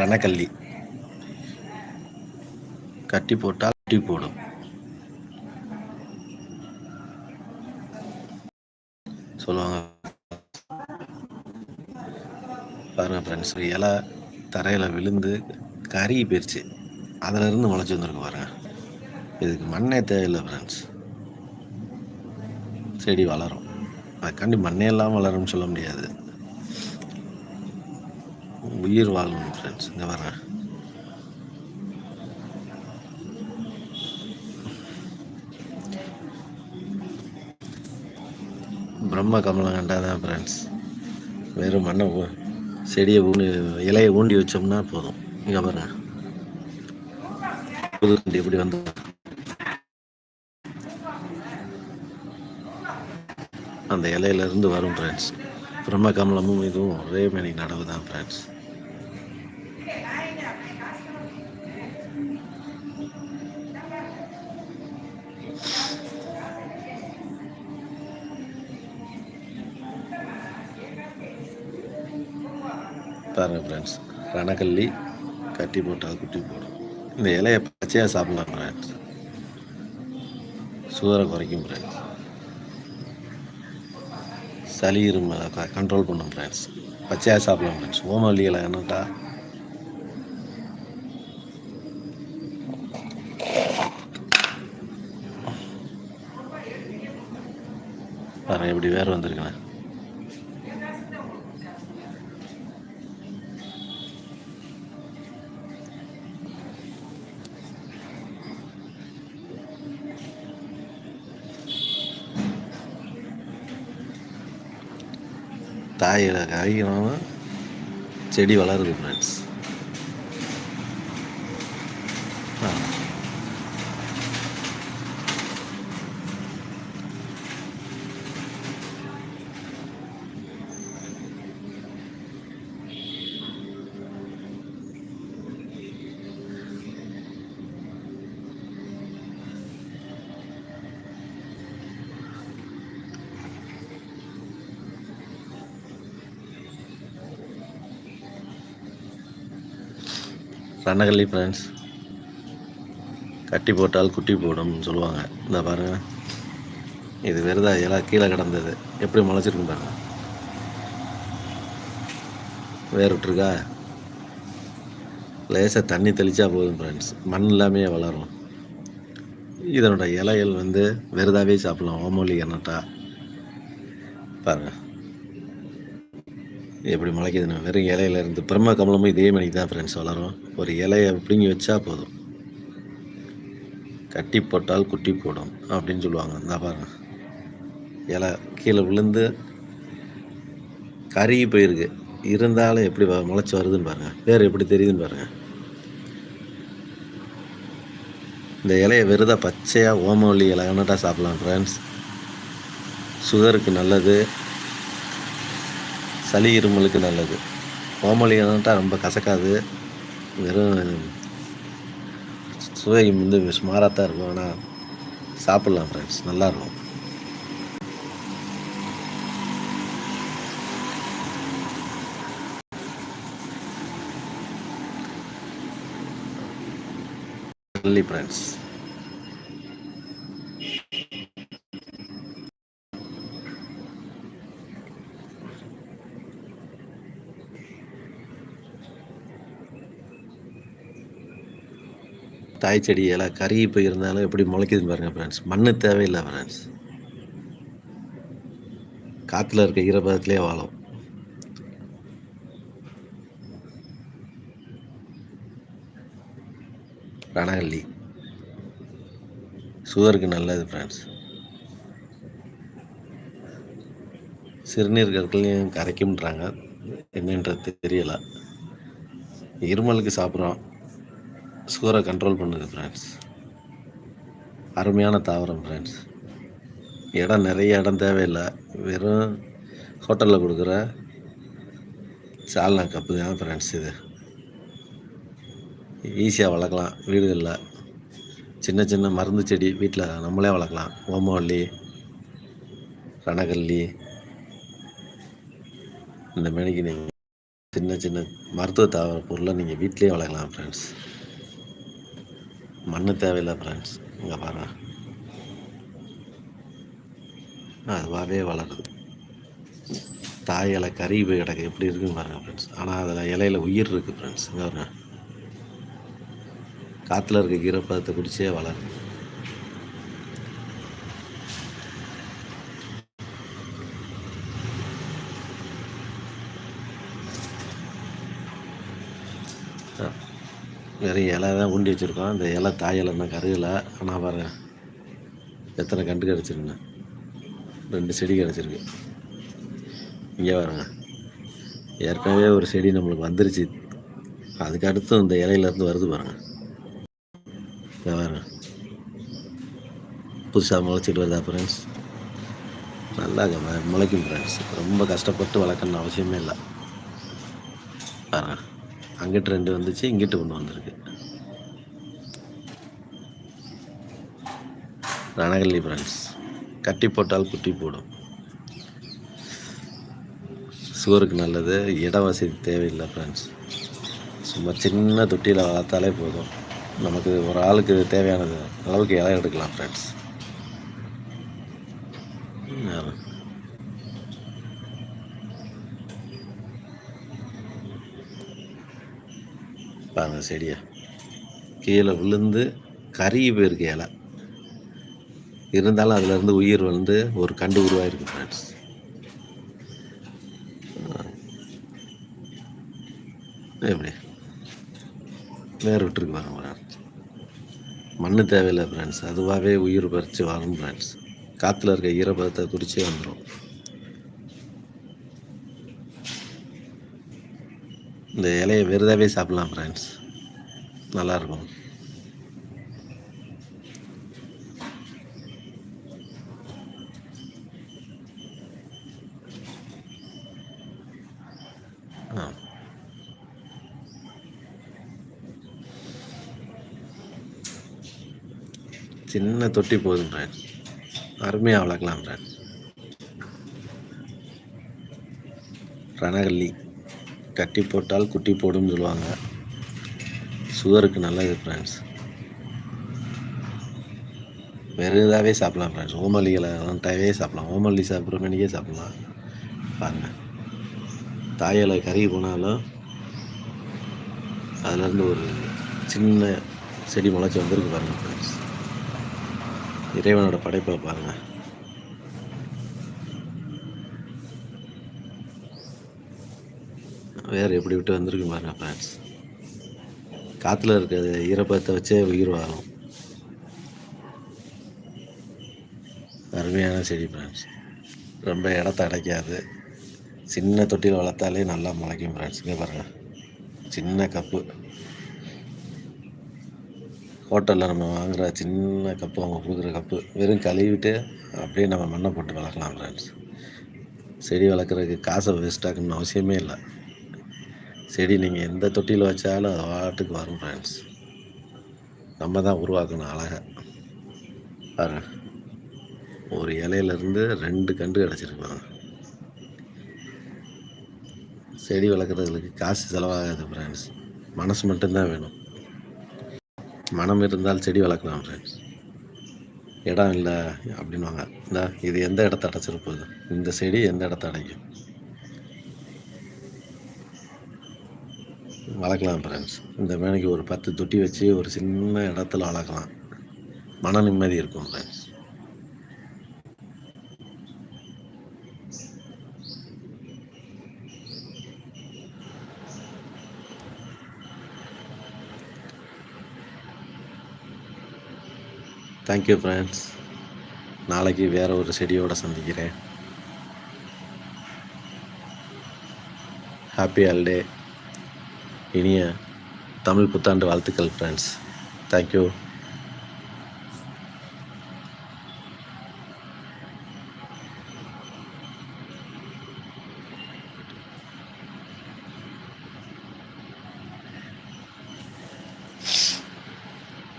ரணக்கல்லி. கட்டி போட்டால் கட்டி போடும். சொல்லுவாங்க. பாருங்கள் ஃப்ரெண்ட்ஸ் இலை தரையில் விழுந்து கருகி போயிடுச்சு அதிலிருந்து முளைச்சி வந்துருக்கு பாருங்கள் இதுக்கு மண்ணே தேவையில்லை ஃப்ரெண்ட்ஸ் செடி வளரும். அதுக்காண்டி மண்ணே இல்லாமல் வளரும்னு சொல்ல முடியாது. உயிர் வாழணும் ஃப்ரெண்ட்ஸ் இங்கே வரேன் பிரம்ம கமலம் கண்டாதான் ஃப்ரெண்ட்ஸ் வெறும் மண்ணை செடியை ஊண்டி இலையை ஊண்டி வச்சோம்னா போதும். இங்கே பாருங்க. புது எப்படி வந்து அந்த இலையிலேருந்து வரும் ஃப்ரெண்ட்ஸ் பிரம்ம கமலமும் இதுவும் ஒரே மணி நடவு தான் ஃப்ரெண்ட்ஸ் பாருங்கள் ஃப்ரெண்ட்ஸ் ரணக்கல்லி கட்டி போட்டால் குட்டி போடும். இந்த இலையை பச்சையாக சாப்பிடலாம் ஃப்ரெண்ட்ஸ் சுகரை குறைக்கும் ஃப்ரெண்ட்ஸ் சளி இருமல் கண்ட்ரோல் பண்ணும் ஃப்ரெண்ட்ஸ் பச்சையாக சாப்பிடலாம் ஃப்ரெண்ட்ஸ் ஓமல்லி இலை என்னட்டா பாருங்கள் எப்படி வேறு வந்திருக்கேன் தாயில் காய்கணும் செடி வளருது ஃப்ரெண்ட்ஸ் ரணகல்லி ஃப்ரெண்ட்ஸ் கட்டி போட்டால் குட்டி போடும்னு சொல்லுவாங்க. இந்த பாருங்கள் இது வெறுதா எல்லாம் கீழே கிடந்தது. எப்படி முளைச்சிருக்கு பாருங்க. வேர் விட்டுருக்கா? லேசாக தண்ணி தெளித்தா போதும் ஃப்ரெண்ட்ஸ் மண் இல்லாமையே வளரும். இதனோட இலைகள் வந்து வெறுதாவே சாப்பிடலாம். ஓமோலி என்னட்டா பாருங்கள் எப்படி முளைக்குதுன்னு வெறும் இலையில இருந்து பிரம்ம கமலமும் இதே மாதிரி தான் ஃப்ரெண்ட்ஸ் வளரும். ஒரு இலையை பிடுங்கி வச்சா போதும். கட்டி போட்டால் குட்டி போடும் அப்படின்னு சொல்லுவாங்க. இந்த பாருங்க. இலை கீழே விழுந்து கருகி போயிருக்கு. இருந்தாலும் எப்படி முளைச்சி வருதுன்னு பாருங்கள் வேறு எப்படி தெரியுதுன்னு பாருங்கள் இந்த இலையை வெறுதாக பச்சையாக ஓமவல்லி இலை வேணாட்டா சாப்பிட்லாம் ஃப்ரெண்ட்ஸ் சுகருக்கு நல்லது. சளி இருமலுக்கு நல்லது. ஓமலியானட்டா ரொம்ப கசக்காது. வெறும் சுவை வந்து சுமாராக தான் இருக்கும். ஆனால் சாப்பிட்லாம் ஃப்ரெண்ட்ஸ் நல்லாயிருக்கும் ஃப்ரெண்ட்ஸ் தாய் செடி எல்லாம் கருகி போயிருந்தாலும் எப்படி முளைக்குதுன்னு பாருங்கள் ஃப்ரெண்ட்ஸ் மண் தேவையில்லை ஃப்ரெண்ட்ஸ் காற்றுல இருக்க ஈரப்பதத்திலே வாழும். ரணகல்லி. சுகருக்கு நல்லது ஃப்ரெண்ட்ஸ் சிறுநீர் கற்களையும் கரைக்கும்ன்றாங்க. என்னன்றது தெரியலை. இருமலுக்கு சாப்பிட்றோம். சுகரை கண்ட்ரோல் பண்ணுது ஃப்ரெண்ட்ஸ் அருமையான தாவரம் ஃப்ரெண்ட்ஸ் இடம் நிறைய இடம் தேவையில்லை. வெறும் ஹோட்டலில் கொடுக்குற சால்னா கப்பு தான் ஃப்ரெண்ட்ஸ் இது. ஈஸியாக வளர்க்கலாம். வீடுகளில் சின்ன சின்ன மருந்து செடி வீட்டில் நம்மளே வளர்க்கலாம். ஓமவல்லி ரணகல்லி இந்த மேனிக்கு நீங்கள் சின்ன சின்ன மருத்துவ தாவர பொருளை நீங்கள் வீட்டிலே வளர்க்கலாம் ஃப்ரெண்ட்ஸ் மண்ணு தேவையில்லை ஃப்ரெண்ட்ஸ் இங்கே பாருங்கள் அதுவாகவே வளருது. தாய் இலை கறி போய் கிடக்கு. எப்படி இருக்குன்னு பாருங்கள் ஃப்ரெண்ட்ஸ் ஆனால் அதில் இலையில உயிர் இருக்குது ஃப்ரெண்ட்ஸ் இங்கே பாருங்க. காற்றுல இருக்க ஈரப்பதத்தை குடிச்சே வளருது. வெறும் இலை தான் உண்டி வச்சுருக்கோம். அந்த இலை தாய் இலை கருகலை. ஆனால் பாருங்க எத்தனை கண்டு கிடச்சிருக்குண்ணே ரெண்டு செடி கிடச்சிருக்கு. இங்கே பாருங்க ஏற்கனவே ஒரு செடி நம்மளுக்கு வந்துருச்சு. அதுக்கு அடுத்து இந்த இலையிலேருந்து வருது பாருங்க. இங்கே பாருங்க புதுசாக முளைச்சிட்டு வருதா ஃப்ரெண்ட்ஸ் நல்லா முளைக்கும் ஃப்ரெண்ட்ஸ் ரொம்ப கஷ்டப்பட்டு வளர்க்கணும்னு அவசியமே இல்லை. பாருங்க. அங்கிட்டு ரெண்டு வந்துச்சு இங்கிட்டு ஒன்று வந்திருக்கு. ரணகல்லி ஃப்ரெண்ட்ஸ் கட்டி போட்டால் குட்டி போடும். சுகருக்கு நல்லது இட வசதி தேவையில்லை ஃப்ரெண்ட்ஸ் சும்மா சின்ன தொட்டியில் வளர்த்தாலே போதும். நமக்கு ஒரு ஆளுக்கு தேவையானது அளவுக்கு இலை எடுக்கலாம் ஃப்ரெண்ட்ஸ் பாருங்கள் செடியை. கீழே விழுந்து கருகி போயிருக்கு இலை. இருந்தாலும் அதுலேருந்து உயிர் வந்து ஒரு கண்டு உருவாயிருக்கு ஃப்ரெண்ட்ஸ் எப்படி? வேறு விட்டுருக்கு பாருங்க ஃப்ரெண்ட்ஸ் மண்ணு தேவையில்லை ஃப்ரெண்ட்ஸ் அதுவாகவே உயிர் பறித்து வரும் ஃப்ரெண்ட்ஸ் காற்றுல இருக்க ஈரப்பதத்தை குடிச்சே வந்துடும் இந்த இலையை வெறுதாவே சாப்பிட்லாம் ஃப்ரெண்ட்ஸ் நல்லாயிருக்கும். ஆ. சின்ன தொட்டி போதும் ஃப்ரெண்ட்ஸ் அருமையாக வளர்க்கலாம் ஃப்ரெண்ட்ஸ் ரணகல்லி. கட்டி போட்டால் குட்டி போடும்னு சொல்லுவாங்க. சுகருக்கு நல்லது ஃப்ரெண்ட்ஸ் வெறும் இதாகவே சாப்பிடலாம் ஃப்ரெண்ட்ஸ் ஓமல்லிகளை டைவே சாப்பிடலாம். ஓமல்லி சாப்பிட்ற மணிக்கே சாப்பிடலாம். பாருங்கள் தாயலை கருகி போனாலும் அதுலேருந்து ஒரு சின்ன செடி முளைச்சி வந்திருக்கு பாருங்கள் ஃப்ரெண்ட்ஸ் இறைவனோட படைப்பை பாருங்கள் வேறு எப்படி விட்டு வந்திருக்கு பாருங்க ஃப்ரெண்ட்ஸ் காற்றுல இருக்கிற ஈரப்பதத்தை வச்சே உயிர் வாழும். அருமையான செடி ஃப்ரெண்ட்ஸ் ரொம்ப இடத்த அடைக்காது. சின்ன தொட்டியில் வளர்த்தாலே நல்லா முளைக்கும் ஃப்ரெண்ட்ஸ் இங்கே பாருங்கள் சின்ன கப்பு. ஹோட்டலில் நம்ம வாங்குகிற சின்ன கப்பு அவங்க கொடுக்குற கப்பு வெறும் கழுவிட்டு அப்படியே நம்ம மண்ணை போட்டு வளர்க்கலாம் ஃப்ரெண்ட்ஸ் செடி வளர்க்குறதுக்கு காசை வேஸ்ட் ஆகணும்னு அவசியமே இல்லை. செடி நீங்கள் எந்த தொட்டியில் வச்சாலும் அது வாட்டுக்கு வரும் ஃப்ரெண்ட்ஸ் நம்ம தான் உருவாக்கணும் அழகாக பாருங்க. ஒரு இலையிலேருந்து ரெண்டு கண்டு கிடச்சிருக்கு செடி வளர்க்குறதுக்கு காசு செலவாகாது ஃப்ரெண்ட்ஸ் மனசு மட்டும்தான் வேணும். மனம் இருந்தால் செடி வளர்க்கலாம் ஃப்ரெண்ட்ஸ் இடம் இல்லை அப்படின்வாங்க இந்த இது எந்த இடத்த அடைச்சிருப்போது? இந்த செடி எந்த இடத்த அடைக்கும்? வளர்க்கலாம் ஃப்ரெண்ட்ஸ் இந்த மேனைக்கு ஒரு பத்து தொட்டி வச்சு ஒரு சின்ன இடத்துல வளர்க்கலாம். மன நிம்மதி இருக்கும் ஃப்ரெண்ட்ஸ் தேங்க்யூ ஃப்ரெண்ட்ஸ் நாளைக்கு வேறு ஒரு செடியோட சந்திக்கிறேன். ஹாப்பி ஹாலிடே இனிய தமிழ் புத்தாண்டு வாழ்த்துக்கள் ஃப்ரெண்ட்ஸ் தேங்க்யூ